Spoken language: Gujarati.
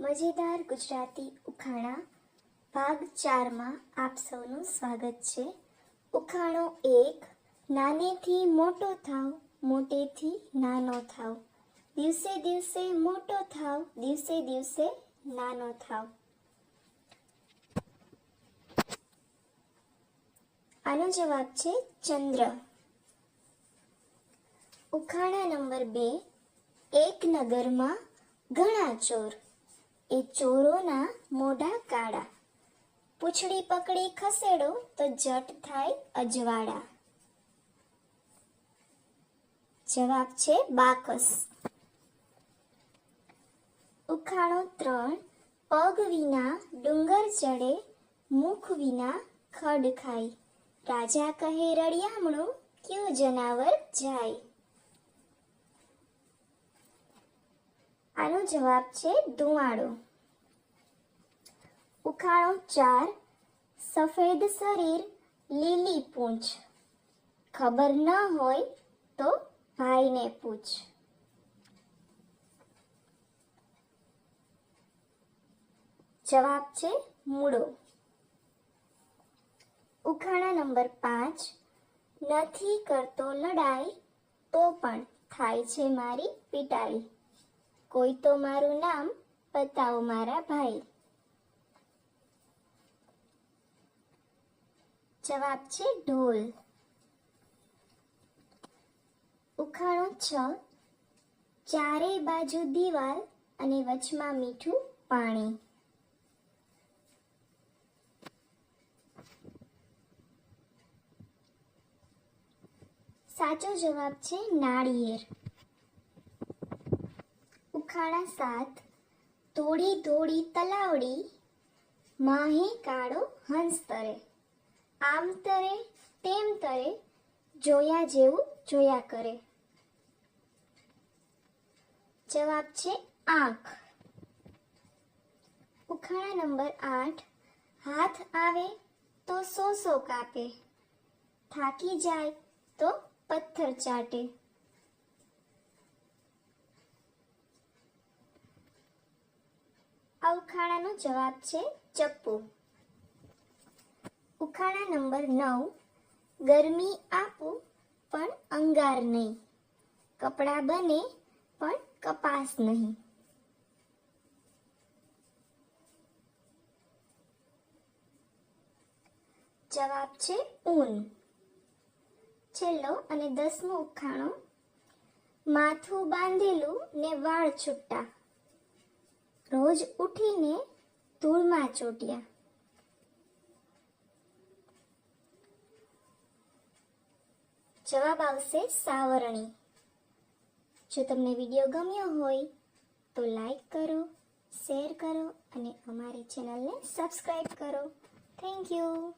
મજેદાર ગુજરાતી ઉખાણા ભાગ ચારમાં આપ સૌનું સ્વાગત છે. ઉખાણો એક નાનેથી મોટો થાવ, મોટેથી નાનો થાવ. દિવસે દિવસે મોટો થાવ, દિવસે દિવસે નાનો થાવ. આનો જવાબ છે ચંદ્ર. ઉખાણા નંબર બે, એક નગરમાં ઘણા ચોર. એ ચોરોના મોઢા કાળા. પૂંછડી પકડી ખસેડો તો જટ થાય અજવાળા. જવાબ છે બાકસ. ઉખાણો ત્રણ, પગ વિના ડુંગર ચડે, મુખ વિના ખડ ખાય. રાજા કહે, રળિયામણું, કયું જનાવર જાય? આનો જવાબ છે ધુમાડો. ઉખાણો ચાર, સફેદ શરીર, લીલી પૂંછ. ખબર ન હોય તો ભાઈને પૂછ. જવાબ છે મૂળો. ઉખાણા નંબર પાંચ, નથી કરતો લડાઈ તો પણ થાય છે મારી પિટાળી. કોઈ તો મારું નામ બતાવો મારા ભાઈ. જવાબ છે ઢોલ. ઉખાણો છ. ચારે બાજુ દીવાલ અને વચમાં મીઠું પાણી. સાચો જવાબ છે નાળિયેર. ઉખાણા સાત. ધોળી ધોળી તલાવડી, માહી કાળો હંસ તરે. આમ તરે, તેમ તરે, જોયા જેવું જોયા કરે. જવાબ છે આંખ. ઉખાણા નંબર આઠ, હાથ આવે તો સો સો કાપે. થાકી જાય તો પથ્થર ચાટે. અવખાણાનો જવાબ છે ચપ્પુ. ઉખાણા નંબર નવ, ગરમી આપું પણ અંગાર નહીં. કપડાં બને પણ કપાસ નહીં. જવાબ છે ઊન. છેલ્લો અને દસમો ઉખાણો. માથું બાંધેલું ને વાળ છૂટા. રોજ ઉઠીને ધૂળમાં ચોટ્યા. જવાબ આવશે સાવરણી. જો તમને વીડિયો ગમ્યો હોય, તો લાઈક કરો, શેર કરો અને અમારી ચેનલને સબસ્ક્રાઈબ કરો. Thank you.